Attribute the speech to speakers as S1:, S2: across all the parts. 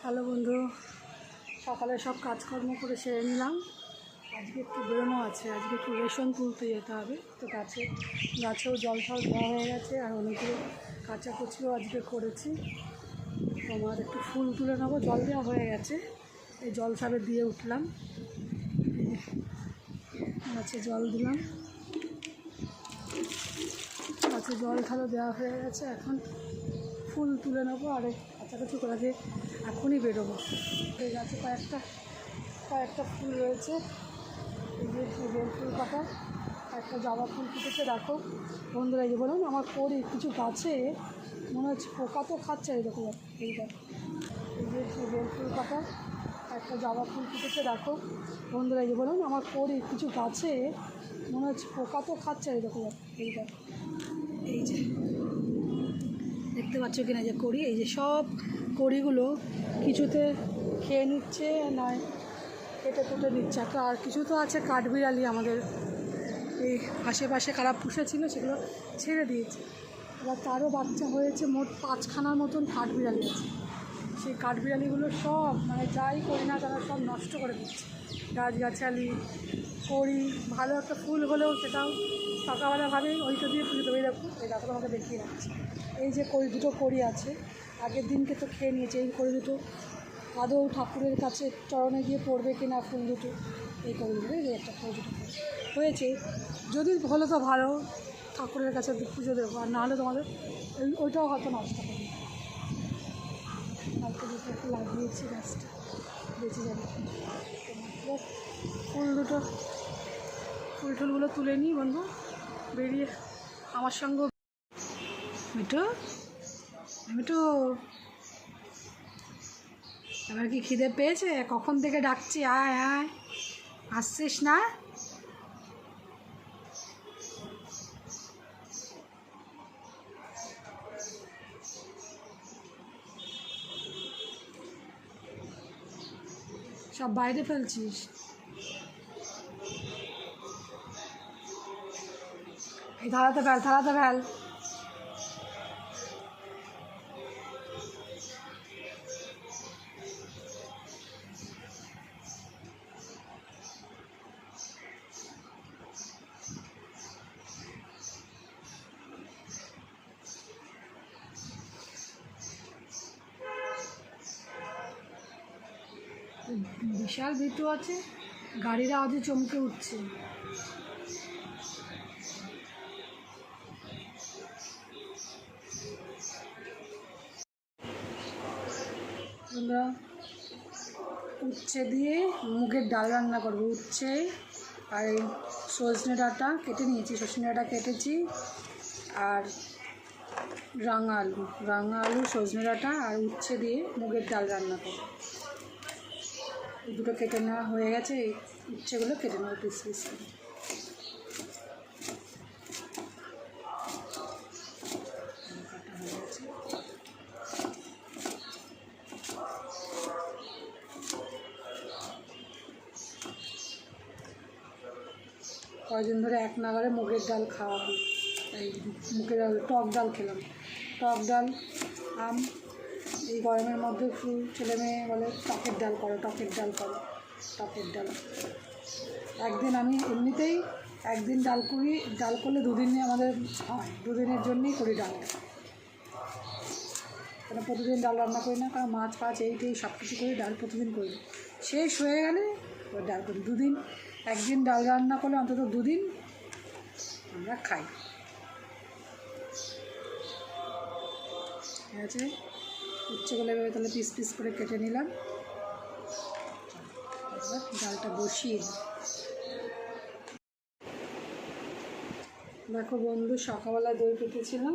S1: Hello বন্ধু, সকালে সব কাজকর্ম করে সেরে নিলাম। আজকে একটু বেরোনো আছে, আজকে একটু রেশন তুলতে যেতে হবে। তো গাছে, গাছেও জল ফল দেওয়া হয়ে গেছে, আর অনেকগুলো কাচাকুচিও আজকে করেছি। তোমার একটু ফুল তুলে নেব, জল দেওয়া হয়ে গেছে। এই জল সাবে দিয়ে উঠলাম। গাছে জল দিলাম। গাছে জল ঠালো দেওয়া হয়ে গেছে। এখন ফুল তুলে নেব, আর কাছাকাছি করে দিয়ে এখনই বেরোবো। এই গাছে কয়েকটা কয়েকটা ফুল রয়েছে। এই যে বেল ফুল কাটা একটা জবা ফুল ফুটেছে, দেখো। বন্ধুরা, এই বলুন আমার করি কিছু গাছে মনে হচ্ছে পোকা তো খাচ্ছে, এই দেখো এই দেখো। এই যে বেল ফুল কাটা একটা জবা ফুল ফুটেছে, দেখো। বন্ধুরা, এই বলুন আমার করি কিছু গাছে মনে হচ্ছে পোকা তো খাচ্ছে, এই দেখো এই দেখো। এই যে দেখতে পাচ্ছ কিনা যে কড়ি, এই যে সব কড়িগুলো কিছুতে খেয়ে নিচ্ছে, নয় কেটে কুটে নিচ্ছে আর কিছু তো আছে, কাঠবিড়ালি আমাদের এই আশেপাশে কারা পুষেছিল সেগুলো ছেড়ে দিয়েছে। এবার তারও বাচ্চা হয়েছে মোট পাঁচখানার মতন কাঠবিড়ালি আছে। সেই কাঠবিড়ালিগুলো সব মানে যাই করি না তারা সব নষ্ট করে দিচ্ছে। গাছগাছালি করি, ভালো একটা ফুল হলেও সেটাও সকালবেলাভাবে ওইটা দিয়ে পুজো দেবো। দেখো, এই দেখো, তোমাকে দেখিয়ে রাখছি। এই যে কড়ি, দুটো কড়ি আছে। আগের দিনকে তো খেয়ে নিয়েছে এই কড়ি দুটো। আদৌ ঠাকুরের কাছে চরণে গিয়ে পড়বে কি না ফুল দুটো, এই কড়ি দুটো, এই একটা কড়ি, দুটো হয়েছে। যদি হলো তো ভালো, ঠাকুরের কাছে পুজো দেবো। আর নাহলে তোমাদের ওই, ওইটাও হয়তো নষ্ট করবে হয়তো দুটো লাগিয়েছি গাছটা বেঁচে যাবে। ফুল দুটো ফুল টুলগুলো তুলে নিই বন্ধু। বেরিয়ে আমার সঙ্গে মিঠু মিঠু। এবার কি খিদে পেয়েছে? কখন থেকে ডাকছি? আয় আয়। আসছিস না? সব বাইরে ফেলছিস? থালাতে ফেল থালাতে ফেল। বিশাল ভিটু আছে গাড়ির আওয়াজে চমকে উঠছে। উচ্ছে দিয়ে মুগের ডাল রান্না করব, উচ্ছে আর এই সজনে ডাঁটা কেটে নিয়েছি, সজনে ডাঁটা কেটেছি আর রাঙা আলু রাঙা আলু, সজনে ডাঁটা আর উচ্ছে দিয়ে মুগের ডাল রান্না করব। দুটো কেটে নেওয়া হয়ে গেছে, এই উচ্ছেগুলো কেটে নেওয়া পিস পিস কয়দিন ধরে এক নাগারে মুগের ডাল খাওয়া এই মুগের ডাল, টক ডাল খেলাম। টক ডাল, আম, এই গরমের মধ্যে ছেলে মেয়ে বলে টকের ডাল করো, টকের ডাল করো, টকের ডাল। একদিন আমি এমনিতেই একদিন ডাল করি, ডাল করলে দুদিনে আমাদের হয়, দুদিনের জন্যই করি ডাল। কেন প্রতিদিন ডাল রান্না করি না, কারণ মাছ, ফাছ, এই সব কিছু করি, ডাল প্রতিদিন করি। শেষ হয়ে গেলে ডাল করি, দুদিন। একদিন ডাল রান্না করলে অন্তত দুদিন আমরা খাই। ঠিক আছে? উচ্ছেগুলো এভাবে তাহলে পিস পিস করে কেটে নিলাম। এবার ডালটা বসিয়ে দেখো বন্ধু, সকালবেলা দই পেতেছিলাম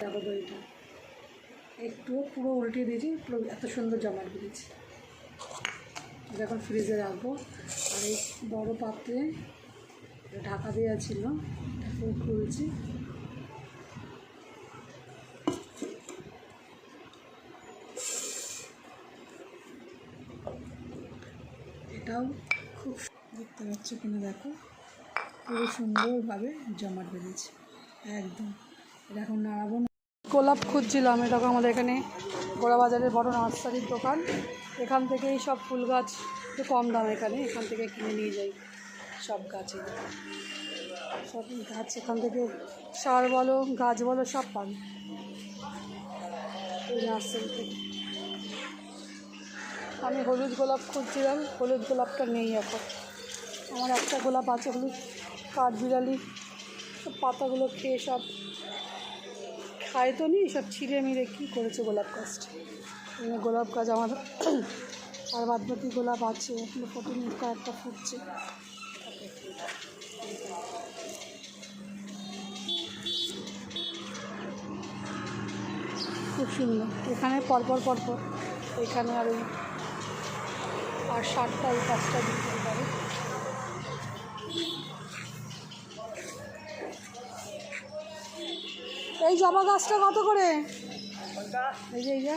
S1: দেখো দইটা। একটু পুরো উল্টিয়ে দিয়েছি, পুরো এত সুন্দর জমাট বেরিয়েছে যখন ফ্রিজে রাখব। আর এই বড়ো পাত্রে ঢাকা দেওয়া ছিল, এখন খুলছি। এটাও খুব দেখতে পাচ্ছ কিনা দেখো, পুরো সুন্দরভাবে জমাট বেরিয়েছে একদম। এটা এখন নাড়াবো গোলাপ খুঁজছিলাম এটা আমাদের এখানে গোড়া বাজারের বড় নার্সারির দোকান। এখান থেকেই সব ফুল গাছ একটু কম দাম এখানে, এখান থেকে কিনে নিয়ে যাই সব গাছে। সব গাছ এখান থেকে সার বলো, গাছ বলো, সব পান। এই নার্সারি থেকে। আমি হলুদ গোলাপ খুঁজছিলাম, হলুদ গোলাপটা নেই এখন। আমার একটা গোলাপ আছে, হলুদ কাঠবিড়ালি, সব পাতাগুলো খেয়ে সব খায় তো নি, সব ছিঁড়ে মিড়ে কী করেছে গোলাপ গাছটা। গোলাপ গাছ আমার আর বাদ বাকি গোলাপ আছে এখনও ফোটেনি কয়েকটা ফুটছে। খুব সুন্দর। এখানে পরপর পরপর এখানে আর ওই আর সাতটা ওই পাঁচটা দিতে পারে এই জবা গাছটা কত করে? এই যে এই যে।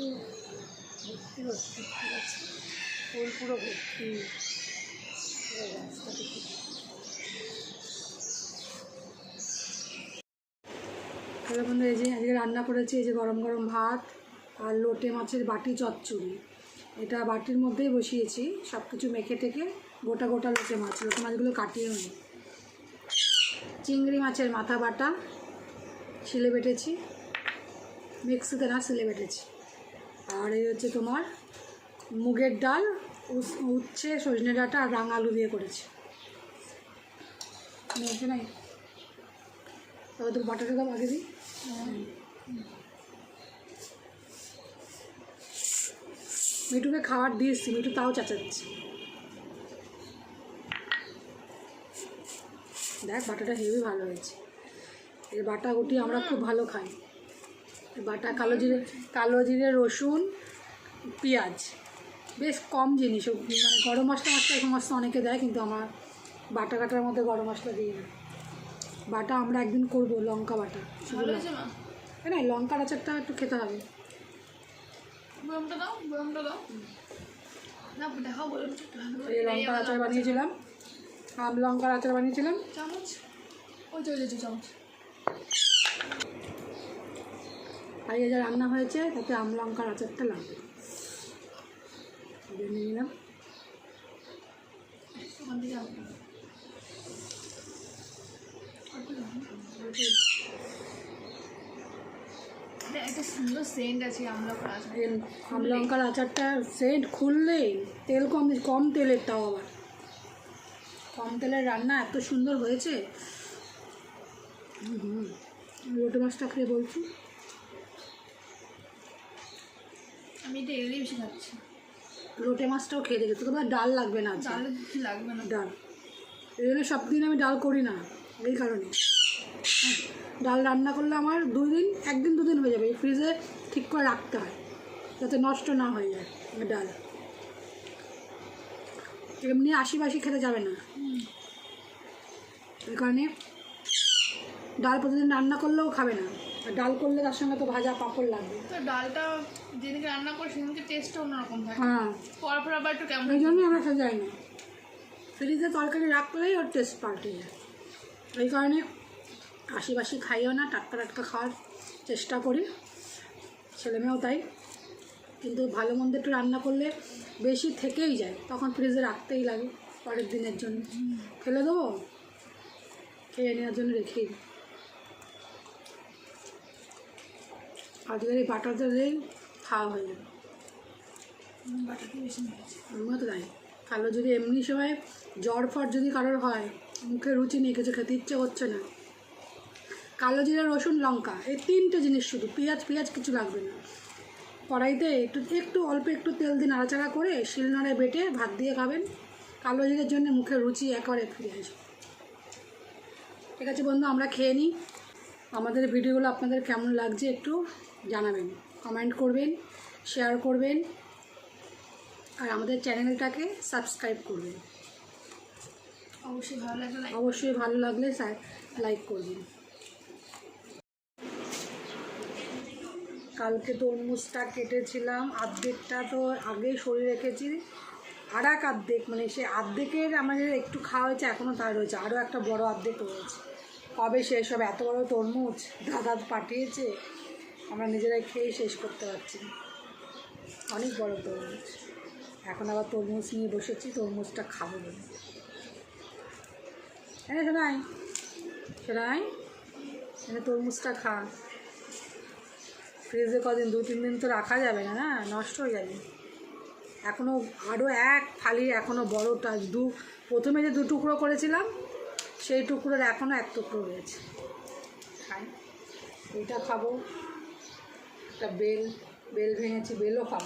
S1: ভর্তি ভর্তি ফুল আছে ফুল পুরো ভর্তি হ্যালো বন্ধু, এই যে আজকে রান্না করেছি, এই যে গরম গরম ভাত আর লোটে মাছের বাটি চচ্চড়ি। এটা বাটির মধ্যেই বসিয়েছি সব কিছু মেখে টেকে গোটা গোটা লোটে মাছ, লোটে মাছগুলো কাটিয়েও নিই চিংড়ি মাছের মাথা বাটা, শিলে বেটেছি, মিক্সিতে না শিলে বেটেছি। আর এই হচ্ছে তোমার মুগের ডাল উচ্ছে, সজনে ডাঁটা আর রাঙা আলু দিয়ে করেছি। নাই তবে তোর বাটাটা দাও, আগে দিই। মিঠুকে খাবার দিয়েছি, মিঠু তাও চাচাচ্ছে। দেখ, বাটাটা হেভি ভালো হয়েছে। এই বাটা গুটি আমরা খুব ভালো খাই। বাটা কালো জিরে কালো জিরে রসুন পেঁয়াজ। বেশ কম জিনিস। মানে গরম মশলা মশলা এই সমস্ত অনেকে দেয় কিন্তু আমার বাটা কাটার মধ্যে গরম মশলা দিই। না বাটা আমরা একদিন করব লঙ্কা বাটা। না লঙ্কার আচারটা একটু খেতে হবে। লঙ্কার আচার বানিয়েছিলাম। আম লঙ্কার আচার বানিয়েছিলাম।
S2: চামচ? ওই যে চামচ।
S1: আর এই যে রান্না হয়েছে তাতে আম লঙ্কার আচারটা লাগবে। নিয়ে নিলাম।
S2: একটা সুন্দর সেন্ট আছে আমরা করা
S1: আম লঙ্কার আচারটা সেন্ট খুললেই তেল কম কম তেলের তাও আবার। কম তেলের রান্না এত সুন্দর হয়েছে। হুম হুম। লোটে মাছটা খেয়ে বলছি।
S2: আমি এটা এলেই বেশি খাচ্ছি।
S1: লোটে মাছটাও খেয়ে দেখে তো তোমার ডাল লাগবে না
S2: ডাল লাগবে না।
S1: ডাল। এই জন্য সব দিন আমি ডাল করি না এই কারণে। ডাল রান্না করলে আমার দুই দিন একদিন দুদিন হয়ে যাবে। ফ্রিজে ঠিক করে রাখতে হয় যাতে নষ্ট না হয়ে যায় ডাল। এমনি আশি বাসি খেতে যাবে না। এই কারণে ডাল প্রতিদিন রান্না করলেও খাবে না। ডাল করলে তার সঙ্গে তো ভাজা পাঁপড় লাগবে।
S2: তো ডালটা যেদিনকে রান্না করে সেদিনকে টেস্টটা অন্যরকম থাকে।
S1: হ্যাঁ।
S2: পর পর আবার একটু কেমন?
S1: ওই জন্যই আমরা সাজাই না। ফ্রিজে তরকারি রাখলেই ওর টেস্ট পাল্টে যায়। এই কারণে আশিবাসি খাইও না টাটকা টাটকা খাওয়ার চেষ্টা করি। ছেলেমেয়েও তাই। কিন্তু ভালো মন্দ একটু রান্না করলে বেশি থেকেই যায়। তখন ফ্রিজে রাখতেই লাগে পরের দিনের জন্য। ফেলে দেবো? খেয়ে নেওয়ার জন্য রেখেই দিই। আজকের এই বাটাটা দিয়েই খাওয়া হয়ে যাবে। আমিও তো তাই। কালো যদি এমনি সময় জ্বর ফর যদি কারোর হয় মুখে রুচি নেই কিছু খেতে ইচ্ছে হচ্ছে না। কালো জিরা রসুন লঙ্কা এই তিনটে জিনিস শুধু পেঁয়াজ পেঁয়াজ কিছু লাগবে না। কড়াইতে একটু একটু অল্প একটু তেল দিয়ে নাড়াচাড়া করে শিলনোড়ায় বেটে ভাত দিয়ে খাবেন। কালো জিরের জন্য মুখে রুচি একেবারে ফিরে আসবে। ঠিক আছে বন্ধু আমরা খেয়ে নিই। আমাদের ভিডিওগুলো আপনাদের কেমন লাগছে একটু জানাবেন। কমেন্ট করবেন শেয়ার করবেন আর আমাদের চ্যানেলটাকে সাবস্ক্রাইব করবেন।
S2: অবশ্যই ভালো লাগলে
S1: অবশ্যই ভালো লাগলে লাইক করবেন। কালকে তরমুজটা কেটেছিলাম আর্ধেকটা তো আগেই সরিয়ে রেখেছি। আর এক আর্ধেক মানে সে আর্ধেকের আমাদের একটু খাওয়া হয়েছে এখনও তার রয়েছে। আরও একটা বড় অর্ধেক রয়েছে। কবে শেষ হবে? এত বড় তরমুজ দাদা পাঠিয়েছে। আমরা নিজেরাই খেয়ে শেষ করতে পারছি। অনেক বড় তরমুজ। এখন আবার তরমুজ নিয়ে বসেছি, তরমুজটা খাব বলে। হ্যাঁ শোনাই শোনাই এনে তরমুজটা খা। ফ্রিজে কদিন, দু, তিন দিন তো রাখা যাবে না না? নষ্ট হয়ে যাবে। এখনও আরও এক ফালি এখনও বড়টা, দু, প্রথমে যে দু টুকরো করেছিলাম সেই টুকরোর এখনও এক টুকরো রয়েছে। খাই। এইটা খাব। একটা বেল বেল ভেঙেছি বেলও খাব।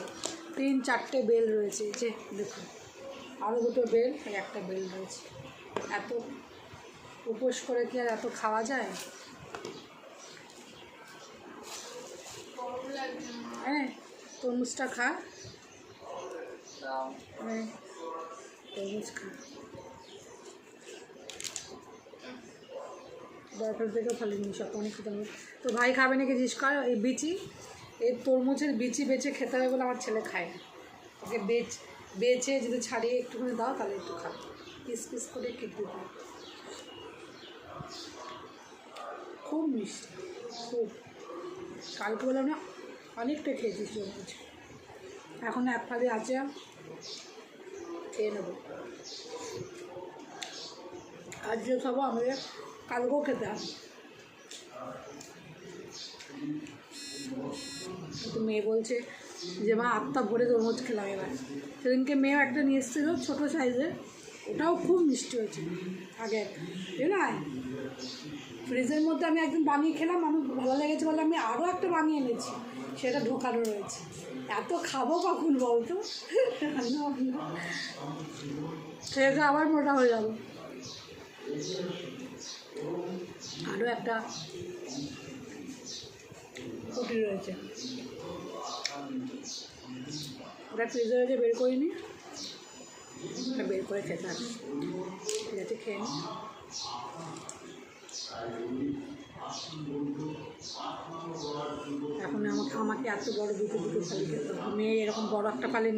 S1: তিন চারটে বেল রয়েছে যে দেখুন। আরও দুটো বেল আর একটা বেল রয়েছে। এত উপোস করে কি আর এত খাওয়া যায়। হ্যাঁ তরমুজটা খা। হ্যাঁ তরমুজ খা। দরকার থেকে ভালো জিনিস সব অনেক খেতে তো ভাই খাবে নাকি জিজ্ঞেস কর, এই বিচি, এই তরমুজের বিচি বেছে খেতে হবে বলে আমার ছেলে খায় না। ওকে বেচ বেছে যদি ছাড়িয়ে একটুখানি দাও তাহলে একটু খাবে। পিস পিস করে কেটে খুব মিষ্টি, খুব। কালকে বললাম না অনেকটা খেয়েছিস তরমুজ। এখন এক ফালি আছে, খেয়ে নেব। আজকে খাব আমাদের কালকেও খেতে হবে কিন্তু মেয়ে বলছে যে, মা আত্মা ভরে তরমুজ খেলাম এবার। সেদিনকে মেয়েও একটা নিয়ে এসেছিল ছোটো সাইজের। ওটাও খুব মিষ্টি হয়েছিল আগে না, ফ্রিজের মধ্যে আমি একদিন বানিয়ে খেলাম, আমি ভালো লেগেছে বলে আমি আরও একটা বানিয়ে এনেছি। সেটা ঢোকানো রয়েছে। এত খাব কখন বলতো সেটা আবার মোটা হয়ে যাব আরও একটা কুটি রয়েছে। ওটা ফ্রিজে রয়েছে বের করিনি ওটা বের করে খেতে হবে। আছে, খেয়ে নি। এখন আমাকে আমাকে এত বড় দুটো দুটো ফালি খেতে মেয়ে এরকম বড় একটা ফালি